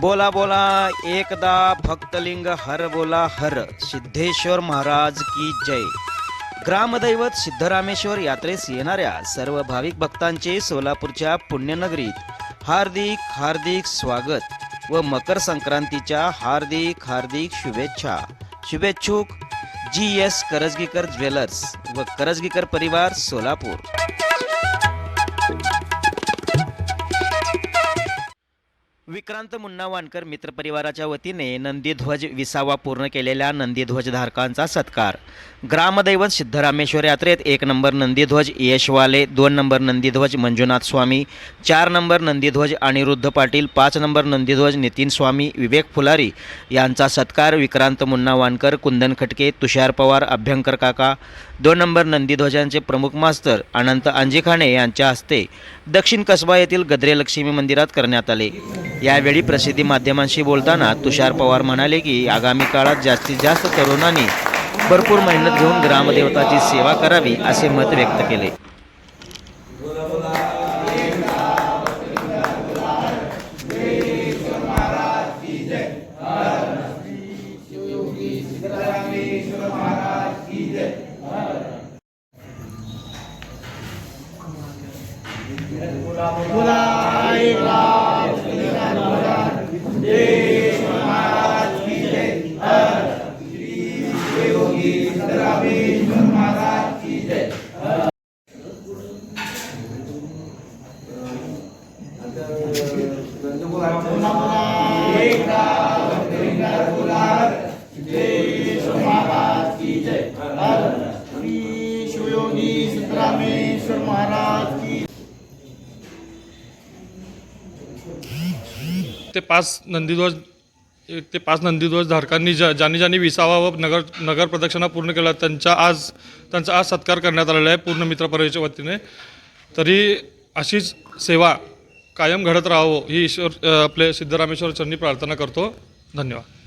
बोला बोला एकदा भक्तलिंग हर बोला हर. सिद्धेश्वर महाराज की जय. ग्रामदैवत सिद्धरामेश्वर यात्रेस येणाऱ्या सर्व भाविक भक्तांचे सोलापूरच्या पुण्यनगरीत हार्दिक हार्दिक स्वागत व मकर संक्रांतीच्या हार्दिक हार्दिक शुभेच्छा. शुभेच्छुक जी एस करजगीकर ज्वेलर्स व करजगीकर परिवार सोलापूर. विक्रांत मुन्ना वानकर मित्रपरिवाराच्या वतीने नंदीध्वज विसावा पूर्ण केलेल्या नंदीध्वजधारकांचा सत्कार. ग्रामदैवत सिद्धरामेश्वर यात्रेत एक नंबर नंदीध्वज यशवाले दोन नंबर नंदीध्वज मंजुनाथ स्वामी चार नंबर नंदीध्वज अनिरुद्ध पाटील पाच नंबर नंदीध्वज नितीन स्वामी विवेक फुलारी यांचा सत्कार विक्रांत मुन्ना वानकर कुंदन खटके तुषार पवार अभ्यंकर काका दोन नंबर नंदीध्वजांचे प्रमुख मास्तर अनंत अंजिखाणे यांच्या हस्ते दक्षिण कसबा येथील गद्रे लक्ष्मी मंदिरात करण्यात आले. यावेळी प्रसिद्धी माध्यमांशी बोलताना तुषार पवार म्हणाले की आगामी काळात जास्तीत जास्त तरुणांनी भरपूर मेहनत घेऊन ग्रामदेवताची सेवा करावी असे मत व्यक्त केले. श्री ते पाच नंदीध्वज ते पाच नंदीध्वज धारकांनी ज्या ज्यांनी ज्यांनी विसावा व नगर नगर प्रदक्षिणा पूर्ण केला त्यांच्या आज त्यांचा आज सत्कार करण्यात आलेला आहे पूर्ण मित्रपरिवाराच्या वतीने. तरी अशीच सेवा कायम घडत राहावं ही ईश्वर आपले सिद्धरामेश्वर चरणी प्रार्थना करतो. धन्यवाद.